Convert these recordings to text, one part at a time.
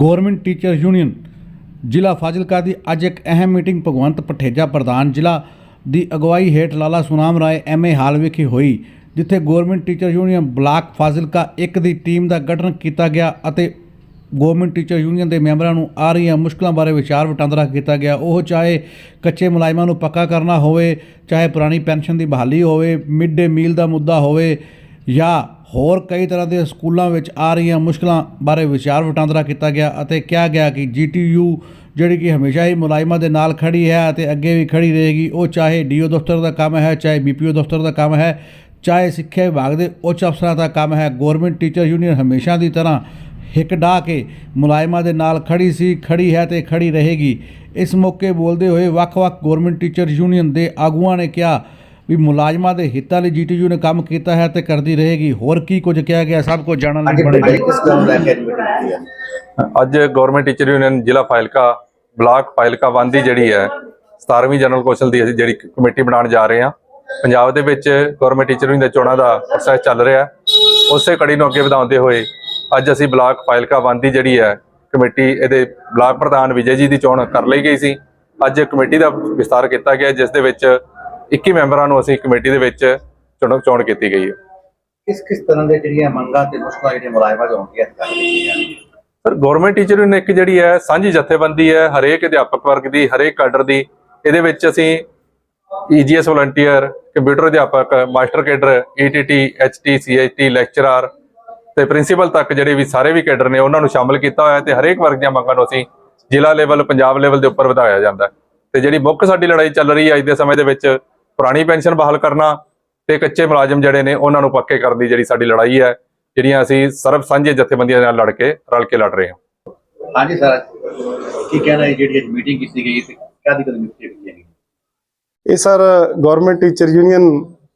Government teacher union ਜ਼ਿਲ੍ਹਾ ਫਾਜ਼ਿਲਕਾ ਦੀ ਅੱਜ ਇੱਕ ਅਹਿਮ ਮੀਟਿੰਗ ਭਗਵੰਤ ਪਠੇਜਾ ਪ੍ਰਧਾਨ ਜ਼ਿਲ੍ਹਾ ਦੀ ਅਗਵਾਈ ਹੇਠ ਲਾਲਾ ਸੁਨਾਮ ਰਾਏ ਐਮਏ ਹਾਲ ਵਿਖੇ ਹੋਈ, ਜਿੱਥੇ government teacher union block Fazilka ਇੱਕ ਦੀ ਟੀਮ ਦਾ ਗਠਨ ਕੀਤਾ ਗਿਆ ਅਤੇ ਗਵਰਨਮੈਂਟ ਟੀਚਰ ਯੂਨੀਅਨ ਦੇ ਮੈਂਬਰਾਂ ਨੂੰ ਆ ਰਹੀਆਂ ਮੁਸ਼ਕਲਾਂ ਬਾਰੇ ਵਿਚਾਰ ਵਟਾਂਦਰਾ ਕੀਤਾ ਗਿਆ। ਉਹ ਚਾਹੇ ਕੱਚੇ ਮੁਲਾਜ਼ਮਾਂ ਨੂੰ ਪੱਕਾ ਕਰਨਾ ਹੋਵੇ, ਚਾਹੇ ਪੁਰਾਣੀ ਪੈਨਸ਼ਨ ਦੀ ਬਹਾਲੀ ਹੋਵੇ ਮਿਡ ਡੇ ਮੀਲ ਦਾ ਮੁੱਦਾ ਹੋਵੇ ਜਾਂ ਹੋਰ ਕਈ ਤਰ੍ਹਾਂ ਦੇ ਸਕੂਲਾਂ ਵਿੱਚ ਆ ਰਹੀਆਂ ਮੁਸ਼ਕਲਾਂ ਬਾਰੇ ਵਿਚਾਰ ਵਟਾਂਦਰਾ ਕੀਤਾ ਗਿਆ ਅਤੇ ਕਿਹਾ ਗਿਆ ਕਿ ਜੀਟੀਯੂ ਜਿਹੜੀ ਕਿ ਹਮੇਸ਼ਾ ਹੀ ਮੁਲਾਜ਼ਮਾਂ ਦੇ ਨਾਲ ਖੜੀ ਹੈ ਅਤੇ ਅੱਗੇ ਵੀ ਖੜੀ ਰਹੇਗੀ, ਉਹ ਚਾਹੇ ਡੀਓ ਦਫ਼ਤਰ ਦਾ ਕੰਮ ਹੈ, ਚਾਹੇ ਬੀਪੀਓ ਦਫ਼ਤਰ ਦਾ ਕੰਮ ਹੈ, ਚਾਹੇ ਸਿੱਖਿਆ ਵਿਭਾਗ ਦੇ ਉੱਚ ਅਫਸਰਾਂ ਦਾ ਕੰਮ ਹੈ, ਗਵਰਨਮੈਂਟ ਟੀਚਰ ਯੂਨੀਅਨ ਹਮੇਸ਼ਾ ਦੀ ਤਰ੍ਹਾਂ ਹਿੱਕ ਡਾ ਕੇ ਮੁਲਾਜ਼ਮਾਂ ਦੇ ਨਾਲ ਖੜੀ ਸੀ, ਖੜੀ ਹੈ ਤੇ ਖੜੀ ਰਹੇਗੀ। ਇਸ ਮੌਕੇ ਬੋਲਦੇ ਹੋਏ ਵੱਖ-ਵੱਖ ਗਵਰਨਮੈਂਟ ਟੀਚਰ ਯੂਨੀਅਨ ਦੇ ਆਗੂਆਂ ਨੇ ਕਿਹਾ ਵੀ ਮੁਲਾਜ਼ਮਾਂ ਦੇ ਹਿੱਤਾਂ ਲਈ ਜੀਟੀਯੂ ਨੇ ਕੰਮ ਕੀਤਾ ਹੈ ਤੇ ਕਰਦੀ ਰਹੇਗੀ। ਹੋਰ ਕੀ ਕੁਝ ਕਿਹਾ ਗਿਆ? ਸਭ ਕੁਝ ਜਾਣਨ ਲਈ ਕੇ ਅੱਜ ਗਵਰਨਮੈਂਟ ਟੀਚਰ ਯੂਨੀਅਨ ਜ਼ਿਲ੍ਹਾ ਫਾਇਲਕਾ ਬਲਾਕ ਫਾਇਲਕਾ ਵਨ ਦੀ ਜਿਹੜੀ ਹੈ 17ਵੀਂ ਜਨਰਲ ਕੌਂਸਲ ਦੀ ਅਸੀਂ ਜਿਹੜੀ ਕਮੇਟੀ ਬਣਾਉਣ ਜਾ ਰਹੇ ਹਾਂ। ਪੰਜਾਬ ਦੇ ਵਿੱਚ ਗਵਰਨਮੈਂਟ ਟੀਚਰ ਯੂਨੀਅਨ ਦੇ ਚੋਣਾਂ ਦਾ ਪ੍ਰੋਸੈਸ ਚੱਲ ਰਿਹਾ ਉਸੇ ਕੜੀ ਨੂੰ ਅੱਗੇ ਵਧਾਉਂਦੇ ਹੋਏ ਅੱਜ ਅਸੀਂ ਬਲਾਕ ਫਾਇਲਕਾ ਵਨ ਦੀ ਜਿਹੜੀ ਹੈ ਕਮੇਟੀ ਇਹਦੇ ਬਲਾਕ ਪ੍ਰਧਾਨ ਵਿਜੇ ਜੀ ਦੀ ਚੋਣ ਕਰ ਲਈ ਗਈ ਸੀ। ਅੱਜ ਕਮੇਟੀ ਦਾ ਵਿਸਤਾਰ ਕੀਤਾ ਗਿਆ ਜਿਸ ਦੇ ਵਿੱਚ 21 ਮੈਂਬਰਾਂ ਨੂੰ ਅਸੀਂ ਕਮੇਟੀ ਦੇ ਵਿੱਚ ਚੁਣ ਚੋਣ ਕੀਤੀ ਗਈ ਹੈ। ਕਿਸ ਕਿਸ ਤਰ੍ਹਾਂ ਦੇ ਜਿਹੜੀਆਂ ਮੰਗਾਂ ਤੇ ਮੁਸ਼ਕਲਾਂ ਜਿਹੜੀਆਂ ਮੁਲਾਜ਼ਮਾਂ ਕਰ ਰਹੀਆਂ ਸਰ ਗਵਰਨਮੈਂਟ ਟੀਚਰ ਯੂਨੀਅਨ ਇੱਕ ਜਿਹੜੀ ਹੈ ਸਾਂਝੀ ਜਥੇਬੰਦੀ ਹੈ ਹਰੇਕ ਅਧਿਆਪਕ ਵਰਗ ਦੀ ਹਰੇਕ ਕੈਡਰ ਦੀ। ਇਹਦੇ ਵਿੱਚ ਅਸੀਂ ਈਜੀਐਸ ਵਲੰਟੀਅਰ ਕੰਪਿਊਟਰ ਅਧਿਆਪਕ master cadre ETT HT CHT lecturer ਤੇ ਪ੍ਰਿੰਸੀਪਲ ਤੱਕ ਜਿਹੜੇ ਵੀ ਸਾਰੇ ਵੀ ਕੈਡਰ ਨੇ ਉਹਨਾਂ ਨੂੰ ਸ਼ਾਮਲ ਕੀਤਾ ਹੋਇਆ ਤੇ ਹਰੇਕ ਵਰਗ ਦੀਆਂ ਮੰਗਾਂ ਨੂੰ ਅਸੀਂ ਜ਼ਿਲ੍ਹਾ ਲੈਵਲ ਪੰਜਾਬ ਲੈਵਲ ਦੇ ਉੱਪਰ ਵਧਾਇਆ ਜਾਂਦਾ ਤੇ ਜਿਹੜੀ ਮੁੱਖ ਸਾਡੀ ਲੜਾਈ ਚੱਲ ਰਹੀ ਹੈ ਅੱਜ ਦੇ ਸਮੇਂ ਦੇ ਵਿੱਚ ਪੁਰਾਣੀ ਪੈਨਸ਼ਨ ਬਹਾਲ ਕਰਨਾ ਤੇ ਕੱਚੇ ਮੁਲਾਜ਼ਮ ਜਿਹੜੇ ਨੇ ਉਹਨਾਂ ਨੂੰ ਪੱਕੇ ਕਰਨ ਦੀ ਜਿਹੜੀ ਸਾਡੀ ਲੜਾਈ ਹੈ ਜਿਹੜੀਆਂ ਅਸੀਂ ਸਰਬ ਸਾਂਝੇ ਜਥੇਬੰਦੀਆਂ ਨਾਲ ਲੜ ਕੇ ਰਲ ਕੇ ਲੜ ਰਹੇ ਹਾਂ। ਹਾਂਜੀ ਸਰ ਕੀ ਕਹਿਣਾ ਹੈ ਜਿਹੜੀ ਅੱਜ ਮੀਟਿੰਗ ਕੀਤੀ ਗਈ ਤੇ ਕਾਦੀ ਕਦੀ ਮੀਟਿੰਗ ਕੀਤੀ ਗਈ ਇਹ ਸਰ ਗਵਰਨਮੈਂਟ ਟੀਚਰ ਯੂਨੀਅਨ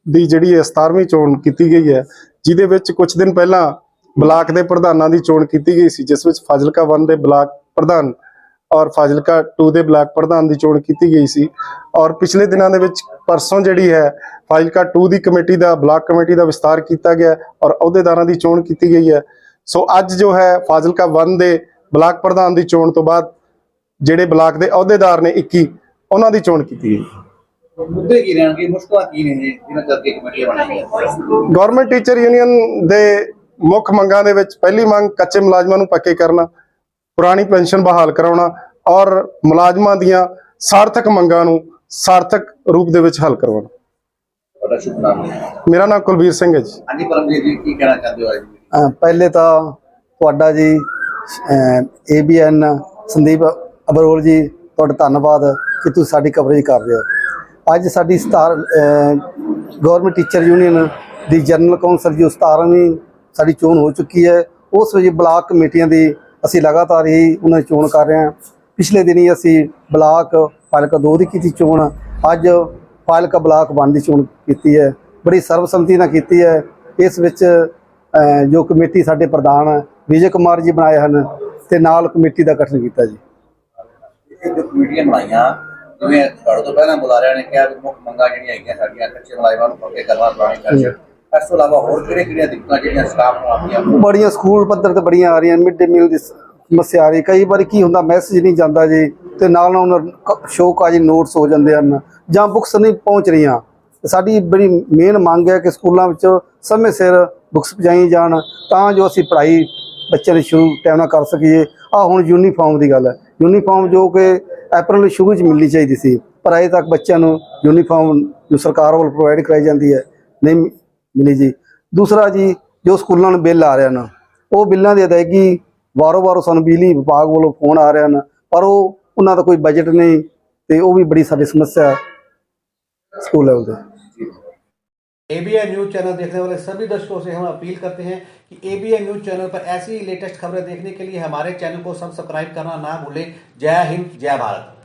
ਦੀ ਜਿਹੜੀ ਹੈ 17ਵੀਂ ਚੋਣ ਕੀਤੀ ਗਈ ਹੈ ਜਿਹਦੇ ਵਿੱਚ ਕੁਝ ਦਿਨ ਪਹਿਲਾਂ ਬਲਾਕ ਦੇ ਪ੍ਰਧਾਨਾਂ ਦੀ ਚੋਣ ਕੀਤੀ ਗਈ ਸੀ ਜਿਸ ਵਿੱਚ ਫਾਜ਼ਿਲਕਾ 1 ਦੇ ਬਲਾਕ ਪ੍ਰਧਾਨ ਔਰ ਫਾਜ਼ਿਲਕਾ 2 ਦੇ ਬਲਾਕ ਪ੍ਰਧਾਨ ਦੀ ਚੋਣ ਕੀਤੀ ਗਈ ਸੀ। ਔਰ ਪਿਛਲੇ ਦਿਨਾਂ ਦੇ ਵਿੱਚ ਪਰਸੋਂ ਜਿਹੜੀ ਹੈ ਫਾਜ਼ਿਲਕਾ 2 ਦੀ ਕਮੇਟੀ ਦਾ ਬਲਾਕ ਕਮੇਟੀ ਦਾ ਵਿਸਤਾਰ ਕੀਤਾ ਗਿਆ ਔਰ ਅਹੁਦੇਦਾਰਾਂ ਦੀ ਚੋਣ ਕੀਤੀ ਗਈ ਹੈ। ਸੋ ਅੱਜ ਜੋ ਹੈ ਫਾਜ਼ਿਲਕਾ 1 ਦੇ ਬਲਾਕ ਪ੍ਰਧਾਨ ਦੀ ਚੋਣ ਤੋਂ ਬਾਅਦ ਜਿਹੜੇ ਬਲਾਕ ਦੇ ਅਹੁਦੇਦਾਰ ਨੇ 21 ਉਹਨਾਂ ਦੀ ਚੋਣ ਕੀਤੀ ਗਈ। ਮੁੱਦੇ ਕੀ ਰਹਿਣਗੇ? ਮੁਸ਼ਕਲਾਂ ਕੀ ਨੇ ਇਹ ਜਿਨ੍ਹਾਂ ਕਰਕੇ ਕਮੇਟੀਆਂ ਬਣਾਈਆਂ ਗਵਰਨਮੈਂਟ ਟੀਚਰ ਯੂਨੀਅਨ ਦੇ ਮੁੱਖ ਮੰਗਾਂ ਦੇ ਵਿੱਚ ਪਹਿਲੀ ਮੰਗ ਕੱਚੇ ਮੁਲਾਜ਼ਮਾਂ ਨੂੰ ਪੱਕੇ ਕਰਨਾ। ਪੁਰਾਣੀ ਪੈਨਸ਼ਨ ਬਹਾਲ ਕਰਾਉਣਾ ਔਰ ਮੁਲਾਜ਼ਮਾਂ ਦੀਆਂ ਸਾਰਥਕ ਮੰਗਾਂ ਨੂੰ ਸਾਰਥਕ ਰੂਪ ਦੇ ਵਿੱਚ ਹੱਲ ਕਰਵਾਉਣਾ। ਤੁਹਾਡਾ ਸ਼ੁਭ ਨਾਮ ਹੈ। ਮੇਰਾ ਨਾਮ ਕੁਲਬੀਰ ਸਿੰਘ ਹੈ ਜੀ। ਹਾਂਜੀ ਪਰਮਜੀਤ ਜੀ ਕੀ ਕਹਿਣਾ ਚਾਹੁੰਦੇ ਹੋ ਅੱਜ? ਪਹਿਲੇ ਤਾਂ ਤੁਹਾਡਾ ਜੀ ਏਬੀਐਨ ਸੰਦੀਪ ਅਬਰੋਲ ਜੀ ਤੁਹਾਡਾ ਧੰਨਵਾਦ ਕਿ ਤੁਸੀਂ ਸਾਡੀ ਕਵਰੇਜ ਕਰ ਰਹੇ ਹੋ। ਅੱਜ ਸਾਡੀ ਸਤਾਰ ਗਵਰਨਮੈਂਟ ਟੀਚਰ ਯੂਨੀਅਨ ਦੀ ਜਨਰਲ ਕੌਂਸਲ ਜੋ 17ਵੀਂ ਸਾਡੀ ਚੋਣ ਹੋ ਚੁੱਕੀ ਹੈ। ਉਸ ਵਿੱਚ ਬਲਾਕ ਕਮੇਟੀਆਂ ਦੀ ਅਸੀਂ ਲਗਾਤਾਰ ਹੀ ਉਹਨਾਂ ਦੀ ਚੋਣ ਕਰ ਰਹੇ ਹਾਂ। ਪਿਛਲੇ ਦਿਨੀ ਅਸੀਂ ਬਲਾਕ ਫਾਜ਼ਿਲਕਾ ਦੋ ਦੀ ਕੀਤੀ ਚੋਣ। ਅੱਜ ਫਾਜ਼ਿਲਕਾ ਬਲਾਕ ਵਨ ਦੀ ਚੋਣ ਕੀਤੀ ਹੈ। ਬੜੀ ਸਰਬਸੰਮਤੀ ਨਾਲ ਕੀਤੀ ਹੈ। ਇਸ ਵਿੱਚ ਜੋ ਕਮੇਟੀ ਸਾਡੇ ਪ੍ਰਧਾਨ ਵਿਜੇ ਕੁਮਾਰ ਜੀ ਬਣਾਏ ਹਨ ਤੇ ਨਾਲ ਕਮੇਟੀ ਦਾ ਗਠਨ ਕੀਤਾ ਜੀ। ਇਹ ਜੋ ਕਮੇਟੀਆਂ ਬਣਾਈਆਂ ਜਿਵੇਂ ਤੁਹਾਡੇ ਤੋਂ ਪਹਿਲਾਂ ਬੁਲਾਰਿਆਂ ਨੇ ਕਿਹਾ ਵੀ ਮੁੱਖ ਮੰਗਾਂ ਜਿਹੜੀਆਂ ਹੈਗੀਆਂ ਸਾਡੀਆਂ ਕੱਚੇ ਮੁਲਾਜ਼ਮਾਂ ਨੂੰ ਪੱਕੇ ਕਰਨਾ ਪੁਰਾਣੀ ਇਸ ਤੋਂ ਇਲਾਵਾ ਹੋਰ ਕਿਹੜੇ ਕਿਹੜੀਆਂ ਦਿੱਕਤਾਂ ਜਿਹੜੀਆਂ ਸਟਾਫ ਨੂੰ ਆਉਂਦੀਆਂ? ਬੜੀਆਂ ਸਕੂਲ ਪੱਧਰ ਤੇ ਬੜੀਆਂ ਆ ਰਹੀਆਂ, ਮਿਡ ਡੇ ਮੀਲ ਦੀ ਸਮੱਸਿਆ ਆ ਰਹੀ। ਕਈ ਵਾਰੀ ਕੀ ਹੁੰਦਾ ਮੈਸੇਜ ਨਹੀਂ ਜਾਂਦਾ ਜੀ, ਤੇ ਨਾਲ ਨਾਲ ਉਹਨਾਂ ਸ਼ੋਕਾਜੀ ਨੋਟਸ ਹੋ ਜਾਂਦੇ ਹਨ, ਜਾਂ ਬੁੱਕਸ ਨਹੀਂ ਪਹੁੰਚ ਰਹੀਆਂ। ਸਾਡੀ ਬੜੀ ਮੇਨ ਮੰਗ ਹੈ ਕਿ ਸਕੂਲਾਂ ਵਿੱਚ ਸਮੇਂ ਸਿਰ ਬੁੱਕਸ ਪਹੁੰਚਾਈਆਂ ਜਾਣ, ਤਾਂ ਜੋ ਅਸੀਂ ਪੜ੍ਹਾਈ ਬੱਚਿਆਂ ਦੀ ਸ਼ੁਰੂ ਟਾਈਮ ਨਾਲ ਕਰ ਸਕੀਏ। ਆ ਹੁਣ ਯੂਨੀਫਾਰਮ ਦੀ ਗੱਲ ਹੈ। ਯੂਨੀਫਾਰਮ ਜੋ ਕਿ ਅਪ੍ਰੈਲ ਦੇ ਸ਼ੁਰੂ ਵਿੱਚ ਮਿਲਣੀ ਚਾਹੀਦੀ ਸੀ, ਪਰ ਅਜੇ ਤੱਕ ਬੱਚਿਆਂ ਨੂੰ ਯੂਨੀਫਾਰਮ ਜੋ ਸਰਕਾਰ ਵੱਲੋਂ ਪ੍ਰੋਵਾਈਡ ਕਰਾਈ ਜਾਂਦੀ ਹੈ। ਨਹੀਂ ਮਿਲੀ ਜੀ ਦੂਸਰਾ ਜੀ ਜੋ ਸਕੂਲਾਂ ਨੂੰ ਬਿੱਲ ਆ ਰਹੇ ਹਨ ਉਹ ਬਿੱਲਾਂ ਦੀ ਅਦਾਇਗੀ ਵਾਰੋ ਵਾਰੋ ਸਾਨੂੰ ਬਿਜਲੀ ਵਿਭਾਗ ਵੱਲੋਂ ਫੋਨ ਆ ਰਹੇ ਹਨ ਪਰ ਉਹ ਉਹਨਾਂ ਦਾ ਕੋਈ ਬਜਟ ਨਹੀਂ ਤੇ ਉਹ ਵੀ ਬੜੀ ਸਾਡੀ ਸਮੱਸਿਆ ਹੈ स्कूल लेवल पे एबीएन न्यूज चैनल देखने वाले सभी दर्शकों से हम अपील करते हैं कि एबीएन न्यूज चैनल पर ऐसी ही लेटेस्ट खबरें देखने के लिए हमारे चैनल को सब्सक्राइब करना ना भूलें जय हिंद जय भारत